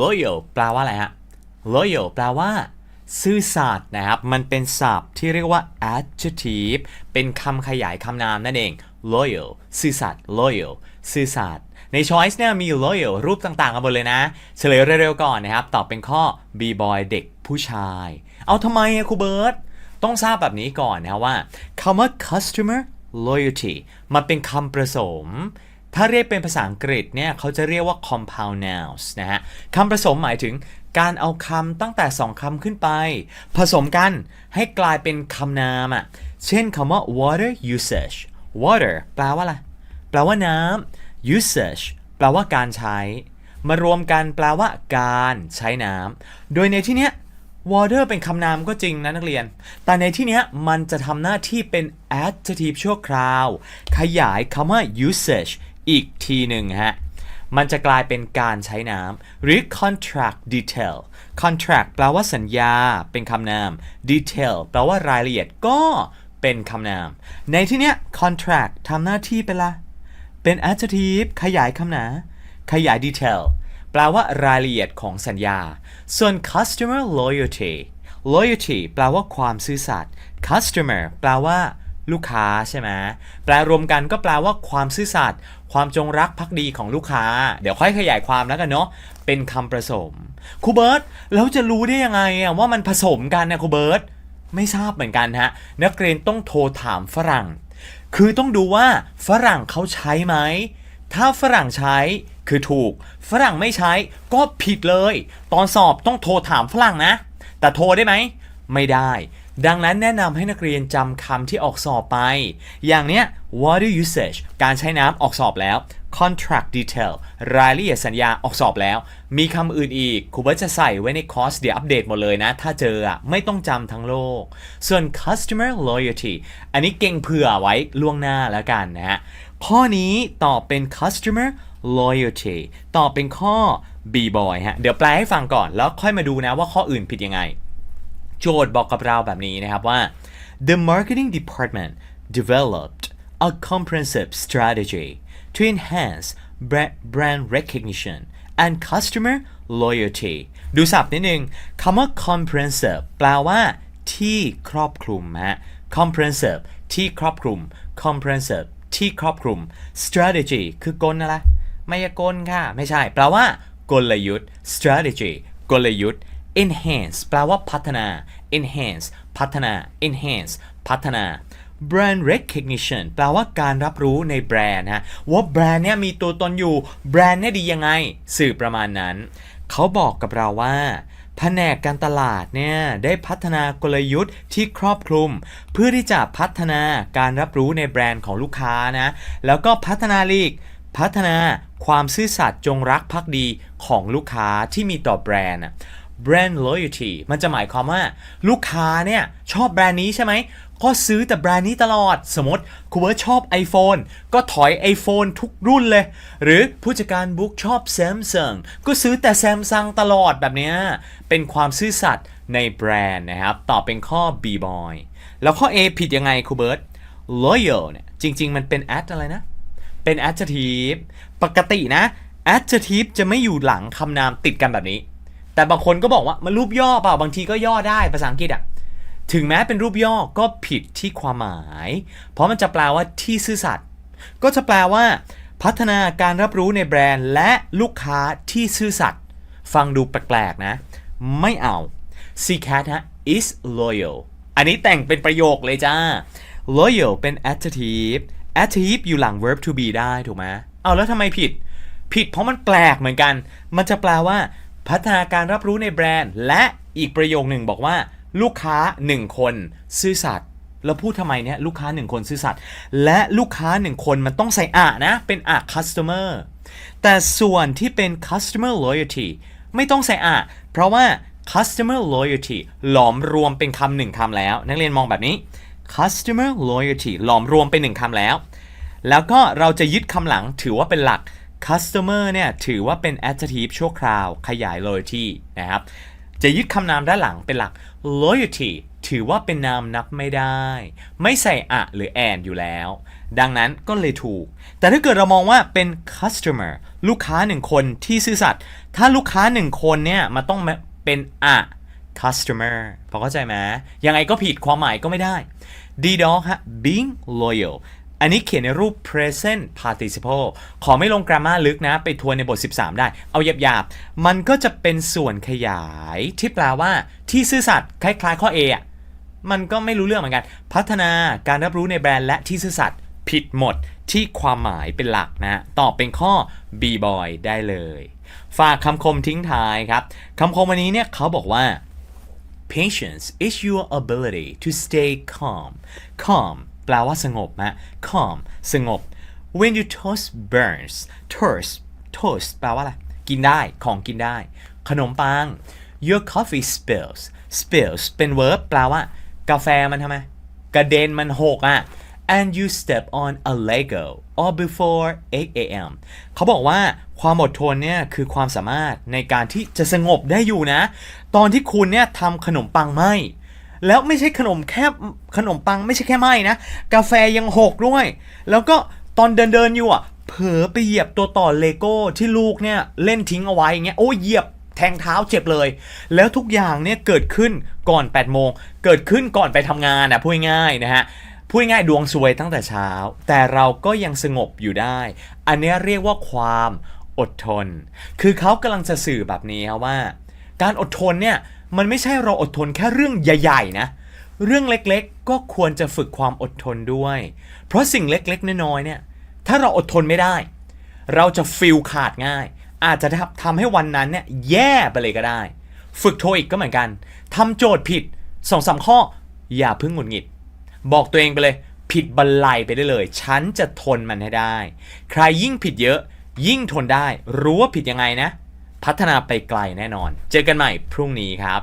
loyal แปลว่าอะไรฮะ loyal แปลว่าซื่อสัตย์นะครับ มันเป็นศัพท์ที่เรียกว่า adjective เป็นคำขยายคำนามนั่นเอง loyal ซื่อสัตย์ loyal ซื่อสัตย์ใน choice เนี่ยมี loyal รูปต่างๆกันหมดเลยนะ เฉลยเร็วๆก่อนนะครับ ตอบเป็นข้อ b boy เด็กผู้ชาย เอาทำไมครูเบิร์ตต้องทราบแบบนี้ก่อนนะว่าคำว่า customer loyalty มันเป็นคำประสม ถ้าเรียกเป็นภาษาอังกฤษเนี่ยเขาจะเรียกว่า compound nouns นะฮะคำผสมหมายถึงการเอาคำตั้งแต่ 2คำขึ้นไป ผสมกันให้กลายเป็นคำนามอะ เช่นคำว่า water usage water แปลว่าอะไร แปลว่าน้ำ usage แปลว่าการใช้ มารวมกันแปลว่าการใช้น้ำ โดยในที่เนี้ย water เป็นคำนามก็จริงนะนักเรียน แต่ในที่เนี้ยมันจะทำหน้าที่เป็น adjective ชั่วคราว ขยายคำว่า usage อีกทีหนึ่งฮะ มันจะกลายเป็นการใช้น้ำหรือ contract detail contract แปลว่าสัญญาเป็นคำนาม detail แปลว่ารายละเอียดก็เป็นคำนาม ในที่เนี้ย contract ทำหน้าที่เป็นละเป็น adjective ขยายคำนาขยาย detail แปลว่ารายละเอียดของสัญญา ส่วน customer loyalty loyalty แปลว่าความซื่อสัตย์ customer แปลว่า ลูกค้าใช่ไหมแปลรวมกันก็แปลว่าความซื่อสัตย์ความจงรักภักดีของลูกค้า เดี๋ยวค่อยขยายความแล้วกันเนาะเป็นคำผสมครูเบิร์ตแล้วจะรู้ได้ยังไงอะว่ามันผสมกันนะครูเบิร์ตไม่ทราบเหมือนกันฮะนักเรียนต้องโทรถามฝรั่ง คือต้องดูว่าฝรั่งเขาใช้ไหมถ้าฝรั่งใช้คือถูก ฝรั่งไม่ใช้ก็ผิดเลย ตอนสอบต้องโทรถามฝรั่งนะ แต่โทรได้ไหม ไม่ได้ ดังนั้นแนะนำให้นักเรียนจำคำที่ออกสอบไป อย่างเนี้ย water usage การใช้น้ำออกสอบแล้ว contract detail รายละเอียดสัญญาออกสอบแล้ว มีคำอื่นอีกครูเบิร์ตจะใส่ไว้ในคอร์สเดี๋ยวอัปเดตหมดเลยนะ ถ้าเจออะไม่ต้องจำทั้งโลก ส่วน customer loyalty อันนี้เก่งเผื่อไว้ล่วงหน้าแล้วกันนะฮะ ข้อนี้ตอบเป็น customer loyalty ตอบเป็นข้อ B boy ฮะ เดี๋ยวแปลให้ฟังก่อนแล้วค่อยมาดูนะว่าข้ออื่นผิดยังไง โจทย์บอกกับเราแบบนี้นะครับว่า the marketing department developed a comprehensive strategy to enhance bra- brand recognition and customer loyalty ดูศัพท์นิดนึงคำว่า comprehensive แปลว่า ที่ครอบคลุมฮะ comprehensive ที่ครอบคลุม comprehensive ที่ครอบคลุม strategy คือกลอะไรไม่ใช่กลค่ะ ไม่ใช่ แปลว่ากลยุทธ์ strategy กลยุทธ์ enhance แปลว่าพัฒนา enhance พัฒนา enhance พัฒนา brand recognition แปลว่าการรับรู้ในแบรนด์ฮะว่าแบรนด์เนี่ยมีตัวตนอยู่ แบรนด์เนี่ยดียังไง สื่อประมาณนั้น เขาบอกกับเราว่าแผนกการตลาดเนี่ยได้พัฒนากลยุทธ์ที่ครอบคลุม เพื่อที่จะพัฒนาการรับรู้ในแบรนด์ของลูกค้านะแล้วก็พัฒนาลีก พัฒนาความซื่อสัตย์จงรักภักดีของลูกค้าที่มีต่อแบรนด์ brand loyalty มันจะหมายความว่าลูกค้าเนี่ยชอบแบรนด์นี้ใช่ไหม ก็ซื้อแต่แบรนด์นี้ตลอด สมมติคุณเบิร์ตชอบ iPhone ก็ถอย iPhone ทุกรุ่นเลย หรือผู้จัดการบุ๊กชอบ Samsung ก็ซื้อแต่ Samsung ตลอดแบบเนี้ยเป็นความซื่อสัตย์ในแบรนด์นะครับ ตอบเป็นข้อ B boy แล้วข้อ A ผิดยังไงครูเบิร์ต loyal เนี่ยจริง ๆ มันเป็น ad อะไรนะ เป็น adjective ปกตินะ adjective จะไม่อยู่หลังคำนามติดกันแบบนี้ แต่บางคนก็บอกว่ามันรูปย่อเปล่าบางทีก็ย่อได้ภาษาอังกฤษอะถึงแม้เป็นรูปย่อก็ผิดที่ความหมาย เพราะมันจะแปลว่าที่ซื่อสัตย์ก็จะแปลว่า พัฒนาการรับรู้ในแบรนด์ และลูกค้าที่ซื่อสัตย์ฟังดูแปลกๆนะ ไม่เอา CCAT ฮะ is loyal อันนี้แต่งเป็นประโยคเลยจ้า loyal เป็น adjective adjective อยู่หลัง verb to be ได้ถูกไหมเอาแล้วทำไมผิด ผิดเพราะมันแปลกเหมือนกัน มันจะแปลว่า พัฒนาการรับรู้ในแบรนด์ และอีกประโยคหนึ่งบอกว่า ลูกค้า 1 คนซื่อสัตย์แล้วพูดทำไมเนี่ยลูกค้า 1 คนซื่อสัตย์และลูกค้า 1 คนมันต้องใส่อะนะ เป็นอะ customer แต่ส่วนที่เป็น customer loyalty ไม่ต้องใส่อะเพราะว่า customer loyalty หลอมรวมเป็นคำหนึ่งคำแล้ว นักเรียนมองแบบนี้ customer loyalty หลอมรวมเป็นหนึ่งคำแล้ว แล้วก็เราจะยึดคำหลังถือว่าเป็นหลัก customer เนี่ยถือว่าเป็น adjective ชั่วคราวขยาย loyalty นะครับ จะยึดคำนามด้านหลังเป็นหลัก loyalty ถือว่าเป็นนามนับไม่ได้ ไม่ใส่อะหรือแอนอยู่แล้ว ดังนั้นก็เลยถูก แต่ถ้าเกิดเรามองว่าเป็น customer ลูกค้าหนึ่งคนที่ซื่อสัตย์ถ้าลูกค้าหนึ่งคนเนี่ยมันต้องเป็นอะ customer พอเข้าใจไหมยังไงก็ผิดความหมายก็ไม่ได้ D dog ฮะ being loyal อันนี้เขียนในรูป present participle ขอไม่ลงกรามาลึกนะ ไปทวนในบท 13 ได้ เอาหยาบๆ มันก็จะเป็นส่วนขยาย ที่แปลว่า ที่ซื่อสัตย์คล้ายๆ ข้อ A อะ มันก็ไม่รู้เรื่องเหมือนกัน พัฒนาการรับรู้ในแบรนด์และที่ซื่อสัตย์ผิดหมดที่ความหมายเป็นหลักนะตอบเป็นข้อ B boy ได้เลย ฝากคำคมทิ้งท้ายครับคำคมวันนี้เนี่ยเขาบอกว่า Patience is your ability to stay calm. Calm แปลว่าสงบนะ calm สงบ when you toast burns toast toast แปลว่าอะไร กินได้ ของกินได้ ขนมปัง your coffee spills spills เป็น verb แปลว่า กาแฟมันทำไม กระเด็นมันหกอะ and you step on a Lego all before 8 a.m. เขาบอกว่าความอดทนเนี่ยคือความสามารถในการที่จะสงบได้อยู่นะ ตอนที่คุณเนี่ยทำขนมปังไหม แล้วไม่ใช่ขนมแค่ขนมปังไม่ใช่แค่ไหมนะ กาแฟยังหกด้วย แล้วก็ตอนเดินเดินอยู่อะ เผลอไปเหยียบตัวต่อเลโก้ที่ลูกเนี่ยเล่นทิ้งเอาไว้อย่างเงี้ยโอ้ยเหยียบแทงเท้าเจ็บเลย แล้วทุกอย่างเนี่ยเกิดขึ้นก่อน 8 โมง เกิดขึ้นก่อนไปทำงานนะพูดง่ายนะฮะพูดง่ายดวงซวยตั้งแต่เช้า แต่เราก็ยังสงบอยู่ได้ อันนี้เรียกว่าความอดทน คือเขากำลังจะสื่อแบบนี้ครับว่า การอดทนเนี่ยมันไม่ใช่เราอดทนแค่เรื่องใหญ่ๆนะเรื่องเล็กๆ ก็ควรจะฝึกความอดทนด้วย เพราะสิ่งเล็กๆน้อยๆเนี่ยถ้าเราอดทนไม่ได้ เราจะฟิลขาดง่าย อาจจะทำให้วันนั้นเนี่ยแย่ไปเลยก็ได้ ฝึกโทอีกก็เหมือนกันทำโจทย์ผิดสองสามข้อ อย่าเพิ่งหงุดหงิด บอกตัวเองไปเลย ผิดบันไลไปได้เลย ฉันจะทนมันให้ได้ ใครยิ่งผิดเยอะ ยิ่งทนได้ รู้ว่าผิดยังไงนะ พัฒนาไปไกลแน่นอน เจอกันใหม่พรุ่งนี้ครับ